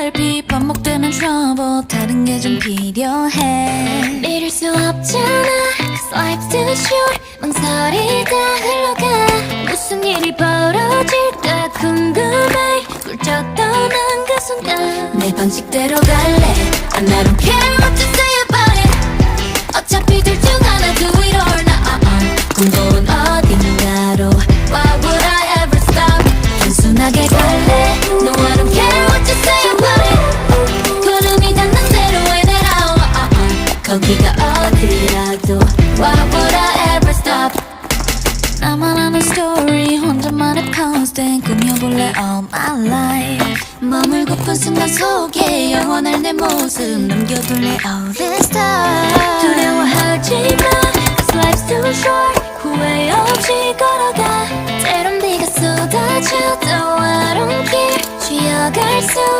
RP 반복되는 trouble 다른 게 좀 필요해 이룰 수 없잖아 Cause life's too short 망설이다 흘러가 무슨 일이 벌어질까 궁금해 굴쩍 떠난 그 순간 내 방식대로 갈래 And I don't care what you say about it 어차피 둘 중 하나 do it or not 꿈꿔온 어딘 거기가 어디라도 Why would I ever stop 나만 아는 스토리 혼자만의 constant 꾸며볼래 all my life 머물고픈 순간 속에 영원할 내 모습 남겨둘래 all this time 두려워하지 마 Cause life's too short 후회 없이 걸어가 때론 네가 쏟아져도 I don't care 쉬어갈 수